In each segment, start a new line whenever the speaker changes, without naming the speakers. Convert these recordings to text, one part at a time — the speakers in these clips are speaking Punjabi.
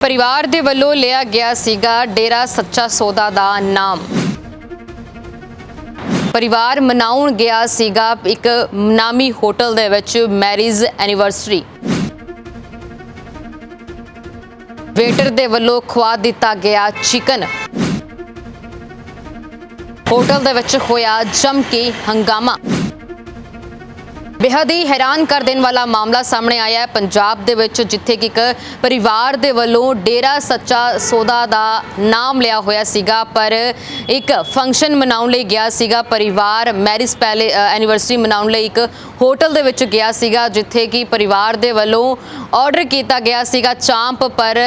ਪਰਿਵਾਰ ਦੇ ਵੱਲੋਂ ਲਿਆ ਗਿਆ ਸੀਗਾ ਡੇਰਾ ਸੱਚਾ ਸੌਦਾ ਦਾ ਨਾਮ। ਪਰਿਵਾਰ ਮਨਾਉਣ ਗਿਆ ਸੀਗਾ ਇੱਕ ਨਾਮੀ ਹੋਟਲ ਦੇ ਵਿੱਚ ਮੈਰਿਜ ਐਨੀਵਰਸਰੀ। ਵੇਟਰ ਦੇ ਵੱਲੋਂ ਖਵਾ ਦਿੱਤਾ ਗਿਆ ਚਿਕਨ। ਹੋਟਲ ਦੇ ਵਿੱਚ ਹੋਇਆ ਜੰਮ ਕੇ ਹੰਗਾਮਾ। ਬੇਹੱਦ ਹੀ ਹੈਰਾਨ ਕਰ ਦੇਣ ਵਾਲਾ ਮਾਮਲਾ ਸਾਹਮਣੇ ਆਇਆ ਹੈ। ਪੰਜਾਬ ਦੇ ਵਿੱਚ ਜਿੱਥੇ ਕਿ ਇੱਕ ਪਰਿਵਾਰ ਦੇ ਵੱਲੋਂ ਡੇਰਾ ਸੱਚਾ ਸੌਦਾ ਦਾ ਨਾਮ ਲਿਆ ਹੋਇਆ ਸੀਗਾ, ਪਰ ਇੱਕ ਫੰਕਸ਼ਨ ਮਨਾਉਣ ਲਈ ਗਿਆ ਸੀਗਾ। ਪਰਿਵਾਰ ਮੈਰਿਜ ਪੈਲੇ ਐਨੀਵਰਸਰੀ ਮਨਾਉਣ ਲਈ ਇੱਕ ਹੋਟਲ ਦੇ ਵਿੱਚ ਗਿਆ ਸੀਗਾ, ਜਿੱਥੇ ਕਿ ਪਰਿਵਾਰ ਦੇ ਵੱਲੋਂ ਆਰਡਰ ਕੀਤਾ ਗਿਆ ਸੀਗਾ ਚਾਂਪ, ਪਰ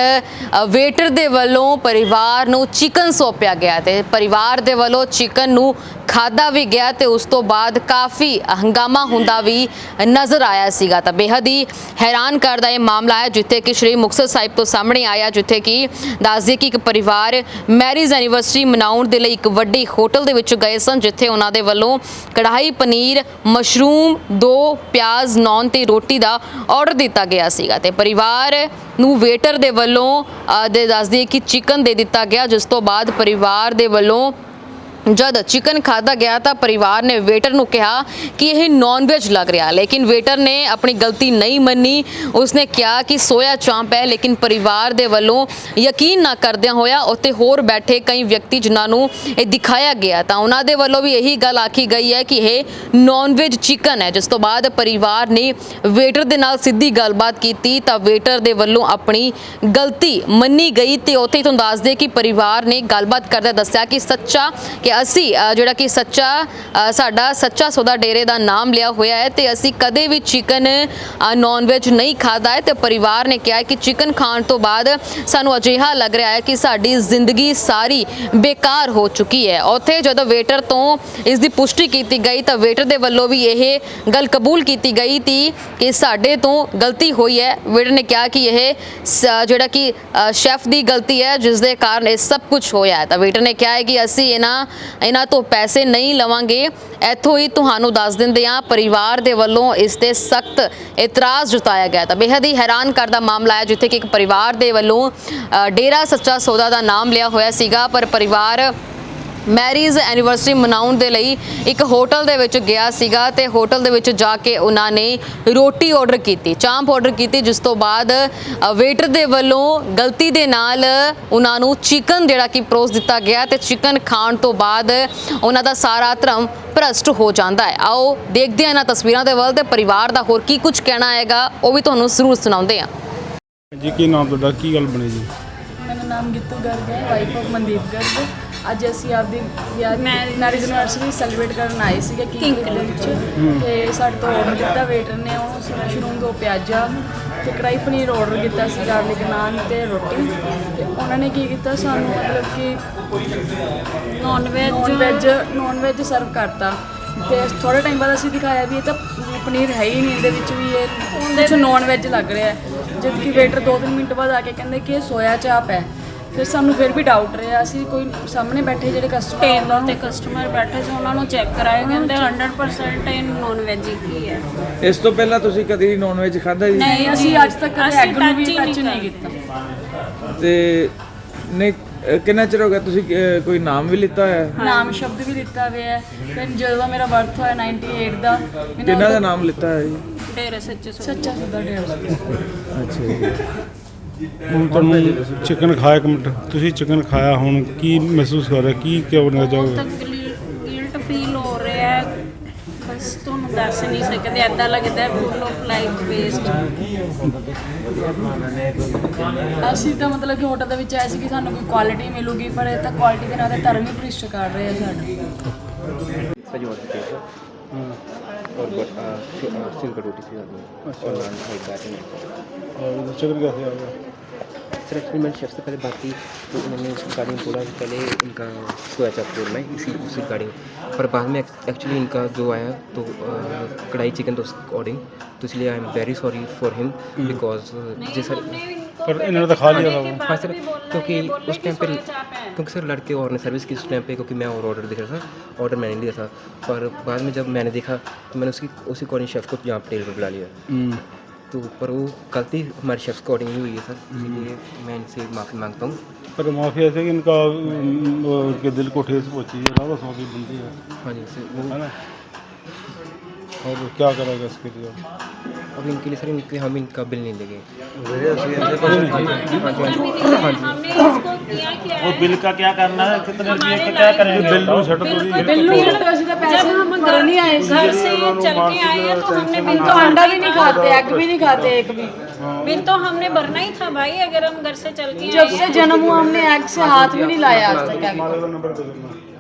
ਵੇਟਰ ਦੇ ਵੱਲੋਂ ਪਰਿਵਾਰ ਨੂੰ ਚਿਕਨ ਸੌਂਪਿਆ ਗਿਆ ਤੇ ਪਰਿਵਾਰ ਦੇ ਵੱਲੋਂ ਚਿਕਨ ਨੂੰ ਖਾਦਾ ਵੀ ਗਿਆ ਤੇ ਉਸ ਤੋਂ ਬਾਅਦ ਕਾਫੀ ਹੰਗਾਮਾ ਹੁੰਦਾ ਵੀ ਨਜ਼ਰ ਆਇਆ ਸੀਗਾ। ਤਾਂ ਬੇਹੱਦ ਹੀ ਹੈਰਾਨ ਕਰਦਾ ਇਹ ਮਾਮਲਾ ਹੈ, ਜਿੱਥੇ ਕਿ ਸ਼੍ਰੀ ਮੁਕਤਸਰ ਸਾਹਿਬ ਤੋਂ ਸਾਹਮਣੇ ਆਇਆ, ਜਿੱਥੇ ਕਿ ਦੱਸਦੇ ਕਿ ਇੱਕ ਪਰਿਵਾਰ ਮੈਰਿਜ ਐਨੀਵਰਸਰੀ ਮਨਾਉਣ ਦੇ ਲਈ ਇੱਕ ਵੱਡੇ ਹੋਟਲ ਦੇ ਵਿੱਚ ਗਏ ਸਨ, ਜਿੱਥੇ ਉਹਨਾਂ ਦੇ ਵੱਲੋਂ ਕੜਾਈ ਪਨੀਰ, ਮਸ਼ਰੂਮ, ਦੋ ਪਿਆਜ਼, ਨਾਨ ਤੇ ਰੋਟੀ ਦਾ ਆਰਡਰ ਦਿੱਤਾ ਗਿਆ ਸੀਗਾ। ਤੇ ਪਰਿਵਾਰ ਨੂੰ ਵੇਟਰ ਦੇ ਵੱਲੋਂ ਦੇ ਦੱਸਦੀ ਕਿ ਚਿਕਨ ਦੇ ਦਿੱਤਾ ਗਿਆ, ਜਿਸ ਤੋਂ ਬਾਅਦ ਪਰਿਵਾਰ ਦੇ ਵੱਲੋਂ ਜਦ ਚਿਕਨ ਖਾਦਾ ਗਿਆ ਤਾਂ ਪਰਿਵਾਰ ਨੇ ਵੇਟਰ ਨੂੰ ਕਿਹਾ ਕਿ ਇਹ ਨਾਨ ਵੈਜ ਲੱਗ ਰਿਹਾ। ਲੇਕਿਨ ਵੇਟਰ ਨੇ ਆਪਣੀ ਗਲਤੀ ਨਹੀਂ ਮੰਨੀ। ਉਸਨੇ ਕਿਹਾ ਕਿ ਸੋਇਆ ਚਾਂਪ ਹੈ, ਲੇਕਿਨ ਪਰਿਵਾਰ ਦੇ ਵੱਲੋਂ ਯਕੀਨ ਨਾ ਕਰਦਿਆਂ ਹੋਇਆ ਉੱਥੇ ਹੋਰ ਬੈਠੇ ਕਈ ਵਿਅਕਤੀ ਜਿਨ੍ਹਾਂ ਨੂੰ ਇਹ ਦਿਖਾਇਆ ਗਿਆ। ਤਾਂ ਉਹਨਾਂ ਦੇ ਵੱਲੋਂ ਵੀ ਇਹੀ ਗੱਲ ਆਖੀ ਗਈ ਹੈ ਕਿ ਇਹ ਨਾਨ ਵੈਜ ਚਿਕਨ ਹੈ। ਜਿਸ ਤੋਂ ਬਾਅਦ ਪਰਿਵਾਰ ਨੇ ਵੇਟਰ ਦੇ ਨਾਲ ਸਿੱਧੀ ਗੱਲਬਾਤ ਕੀਤੀ ਤਾਂ ਵੇਟਰ ਦੇ ਵੱਲੋਂ ਆਪਣੀ ਗਲਤੀ ਮੰਨੀ ਗਈ ਤੇ ਉੱਥੇ ਤੁਹਾਨੂੰ ਦੱਸ ਦੇ ਕਿ ਪਰਿਵਾਰ ਨੇ ਗੱਲਬਾਤ ਕਰਦਿਆਂ ਦੱਸਿਆ ਕਿ ਸੱਚਾ ਕਿ ਅਸੀਂ ਜਿਹੜਾ ਕਿ ਸੱਚਾ ਸਾਡਾ ਸੱਚਾ ਸੌਦਾ ਡੇਰੇ ਦਾ ਨਾਮ ਲਿਆ ਹੋਇਆ ਹੈ ਤੇ ਅਸੀਂ ਕਦੇ ਵੀ ਚਿਕਨ ਨਾਨ ਵੈਜ ਨਹੀਂ ਖਾਦਾ ਹੈ ਤੇ ਪਰਿਵਾਰ ਨੇ ਕਿਹਾ ਕਿ ਚਿਕਨ ਖਾਣ ਤੋਂ ਬਾਅਦ ਸਾਨੂੰ ਅਜਿਹਾ ਲੱਗ ਰਿਹਾ ਹੈ ਕਿ ਸਾਡੀ ਜ਼ਿੰਦਗੀ ਸਾਰੀ ਬੇਕਾਰ ਹੋ ਚੁੱਕੀ ਹੈ। ਉੱਥੇ ਜਦੋਂ ਵੇਟਰ ਤੋਂ ਇਸ ਦੀ ਪੁਸ਼ਟੀ ਕੀਤੀ ਗਈ ਤਾਂ ਵੇਟਰ ਦੇ ਵੱਲੋਂ ਵੀ ਇਹ ਗੱਲ ਕਬੂਲ ਕੀਤੀ ਗਈ ਤੀ ਕਿ ਸਾਡੇ ਤੋਂ ਗਲਤੀ ਹੋਈ ਹੈ। ਵੇਟਰ ਨੇ ਕਿਹਾ ਕਿ ਇਹ ਸ- ਜਿਹੜਾ ਕਿ ਸ਼ੈਫ ਦੀ ਗਲਤੀ ਹੈ ਜਿਸ ਦੇ ਕਾਰਨ ਇਹ ਸਭ ਕੁਝ ਹੋਇਆ ਹੈ। ਤਾਂ ਵੇਟਰ ਨੇ ਕਿਹਾ ਹੈ ਕਿ ਅਸੀਂ ਇਹਨਾਂ ਇਹਨਾਂ ਤੋਂ ਪੈਸੇ ਨਹੀਂ ਲਵਾਂਗੇ। ਇੱਥੋਂ ਹੀ ਤੁਹਾਨੂੰ ਦੱਸ ਦਿੰਦੇ ਹਾਂ ਪਰਿਵਾਰ ਦੇ ਵੱਲੋਂ ਇਸ ਤੇ ਸਖਤ ਇਤਰਾਜ਼ ਜਤਾਇਆ ਗਿਆ ਤਾਂ ਬੇਹੱਦ ਹੀ ਹੈਰਾਨ ਕਰਦਾ ਮਾਮਲਾ ਹੈ ਜਿੱਥੇ ਕਿ ਇੱਕ ਪਰਿਵਾਰ ਦੇ ਵੱਲੋਂ ਅ, ਡੇਰਾ ਸੱਚਾ ਸੌਦਾ ਦਾ ਨਾਮ ਲਿਆ ਹੋਇਆ ਸੀਗਾ ਪਰ ਪਰਿਵਾਰ ਮੈਰਿਜ ਐਨੀਵਰਸਰੀ ਮਨਾਉਣ ਦੇ ਲਈ ਇੱਕ ਹੋਟਲ ਦੇ ਵਿੱਚ ਗਿਆ ਸੀਗਾ ਤੇ ਹੋਟਲ ਦੇ ਵਿੱਚ ਜਾ ਕੇ ਉਹਨਾਂ ਨੇ ਰੋਟੀ ਆਰਡਰ ਕੀਤੀ ਚਾਂਪ ਆਰਡਰ ਕੀਤੀ ਜਿਸ ਤੋਂ ਬਾਅਦ ਵੇਟਰ ਦੇ ਵੱਲੋਂ ਗਲਤੀ ਦੇ ਨਾਲ ਉਹਨਾਂ ਨੂੰ ਚਿਕਨ ਜਿਹੜਾ ਕਿ ਪਰੋਸ ਦਿੱਤਾ ਗਿਆ ਤੇ ਚਿਕਨ ਖਾਣ ਤੋਂ ਬਾਅਦ ਉਹਨਾਂ ਦਾ ਸਾਰਾ ਧਰਮ ਭ੍ਰਸ਼ਟ ਹੋ ਜਾਂਦਾ ਹੈ। ਆਓ ਦੇਖਦੇ ਹਾਂ ਇਹਨਾਂ ਤਸਵੀਰਾਂ ਦੇ ਵੱਲ ਤੇ ਪਰਿਵਾਰ ਦਾ ਹੋਰ ਕੀ ਕੁਝ ਕਹਿਣਾ ਹੈਗਾ ਉਹ ਵੀ ਤੁਹਾਨੂੰ ਜ਼ਰੂਰ ਸੁਣਾਉਂਦੇ ਹਾਂ।
ਜੀ ਕੀ ਨਾਮ ਤੁਹਾਡਾ? ਕੀ ਗੱਲ ਬਣੀ ਜੀ?
ਮੇਰਾ ਨਾਮ ਗਿੱਤੂ ਗਰਗ ਹੈ ਵਾਈਫ ਆਫ ਮਨਦੀਪ ਗਰਗ। ਅੱਜ ਅਸੀਂ ਆਪਦੀ ਵਿਆਹ ਮੈਰਿਜ ਐਨਵਰਸਰੀ ਸੈਲੀਬ੍ਰੇਟ ਕਰਨ ਆਏ ਸੀਗੇ ਕਿੰਗ ਦੇ ਵਿੱਚ। ਤੇ ਸਾਡੇ ਤੋਂ ਆਰਡਰ ਕੀਤਾ ਵੇਟਰ ਨੇ ਉਹ ਮਸ਼ਰੂਮ ਦੋ ਪਿਆਜ਼ਾ ਤੇ ਕੜਾਈ ਪਨੀਰ ਆਰਡਰ ਕੀਤਾ ਸੀ ਗਾਰਲਿਕ ਨਾਨ ਤੇ ਰੋਟੀ। ਤੇ ਉਹਨਾਂ ਨੇ ਕੀ ਕੀਤਾ ਸਾਨੂੰ ਮਤਲਬ ਕਿ
non veg
non veg non veg serve ਕਰਤਾ। ਤੇ ਥੋੜੇ ਟਾਈਮ ਬਾਅਦ ਅਸੀਂ ਦਿਖਾਇਆ ਵੀ ਇਹ ਤਾਂ ਪਨੀਰ ਹੈ ਹੀ ਨਹੀਂ ਇਹਦੇ ਵਿੱਚ ਵੀ ਇਹ ਕੁਝ ਨੌਨ ਵੈਜ ਲੱਗ ਰਿਹਾ ਜਦ ਕਿ ਵੇਟਰ 2-3 ਮਿੰਟ ਬਾਅਦ ਆ ਕੇ ਕਹਿੰਦੇ ਕਿ ਇਹ ਸੋਇਆ ਚਾਪ ਹੈ। ਫਿਰ ਸਾਨੂੰ ਫਿਰ ਵੀ ਡਾਊਟ ਰਿਹਾ। ਅਸੀਂ ਕੋਈ ਸਾਹਮਣੇ ਬੈਠੇ ਜਿਹੜੇ ਕਸਟਮਰ
ਟੇਬਲ ਤੇ ਕਸਟਮਰ ਬੈਠੇ ਸੀ ਉਹਨਾਂ ਨੂੰ ਚੈੱਕ ਕਰਾਇਆ ਕਹਿੰਦੇ 100% ਇਹ ਨੌਨ ਵੈਜ ਹੀ ਹੈ।
ਇਸ ਤੋਂ ਪਹਿਲਾਂ ਤੁਸੀਂ ਕਦੀ ਨੌਨ ਵੈਜ ਖਾਦਾ ਜੀ?
ਨਹੀਂ ਅਸੀਂ ਅੱਜ ਤੱਕ ਕਦੇ ਐਗ ਨੂੰ ਵੀ ਟੱਚ
ਨਹੀਂ
ਕੀਤਾ।
ਤੇ ਨਹੀਂ ਅਹ ਕਿੰਨਾ ਚਿਰ ਹੋ ਗਿਆ ਤੁਸੀਂ ਅਹ ਕੋਈ ਨਾਮ ਵੀ ਲਿੱਤਾ ਹੈ
ਨਾਮ ਸ਼ਬਦ ਵੀ ਲਿੱਤਾ ਹੋਇਆ ਹੈ। ਫਿਰ ਜਦੋਂ ਮੇਰਾ ਬਰਥ ਹੋਇਆ 98 ਦਾ ਮੈਨੂੰ
ਕਿਹਨਾਂ ਦਾ ਨਾਮ ਲਿੱਤਾ ਹੈ ਜੀ?
ਡੇਰੇ ਸੱਚੇ ਸੌ
ਸੱਚਾ ਸੁਦਾ ਡੇਢ
ਅੱਛਾ ਜੀ।
ਹੁਣ ਤੁਹਾਨੂੰ ਚਿਕਨ ਖਾਇਆ ਇੱਕ ਤੁਸੀਂ ਚਿਕਨ ਖਾਇਆ ਹੁਣ ਕੀ ਮਹਿਸੂਸ ਕਰ ਰਹੇ? ਕੀ ਕਿਉਂ ਨਾ
ਜਾਓਗੇ ਗਿਲਟ ਫੀਲ ਹੋ ਰਿਹਾ ਹੈ।
ਅਸੀਂ ਤਾਂ ਮਤਲਬ ਕਿ ਹੋਟਲ ਦੇ ਵਿੱਚ ਐਸੀ ਕਿ ਸਾਨੂੰ ਕੋਈ ਕੁਆਲਿਟੀ ਮਿਲੂਗੀ ਪਰ ਇਹ ਤਾਂ ਕੁਆਲਿਟੀ ਦੇ ਨਾਲ ਤਾਂ ਧਰਮ ਕਰ ਰਹੇ ਆ ਸਾਡਾ।
ਸਜੋਤ ਹੂੰ और सिर का रोटी खिला और नान
और चिकन
सर एक्चुअली मैंने शेफ से पहले बात की तो उन्होंने गाड़ी में बोला पहले इनका सोया चाप तोड़ना है इसी उसी गाड़ी। में पर बाद में एक्चुअली इनका जो आया तो कढ़ाई चिकन तो उसकी तो इसलिए I am very sorry for him because ji sir
पर इन्होंने तो खा लिया था वो।
हाँ सर क्योंकि उस टाइम पे क्योंकि सर लड़के और ने सर्विस की उस टाइम पे क्योंकि मैं और ऑर्डर देख रहा था ऑर्डर मैंने लिया था। पर बाद में जब मैंने देखा तो मैंने उसकी उसी अकॉर्डिंग शेफ़ को यहाँ टेबल पर बुला लिया। तो पर वो गलती हमारे शेफ़ के अकॉर्डिंग ही हुई है सर। इसलिए मैं इनसे माफ़ी माँगता हूँ।
पर माफ़ी ऐसे कि इनका उनके दिल को ठेस पहुँची है रावत सौदी बनती है।
हाँ जी सर वो
है ना? और क्या करेगा इसके लिए?
अब इनके लिए सर इनके हम इनका बिल नहीं
लेंगे हाँ हाँ वो
बिल का क्या करना है? कितने रुपए का क्या करेंगे?
बिल लो
तो छटो बिल तो लो पैसे
तो हम
घर नहीं आए
घर से चल के आए हैं तो हमने बिल
तो अंडा भी नहीं खाते एग भी नहीं खाते एक भी।
बिल तो हमने भरना ही था भाई अगर हम घर से चल के
जब से जन्म हुआ हमने एग से हाथ भी नहीं लाया आज तक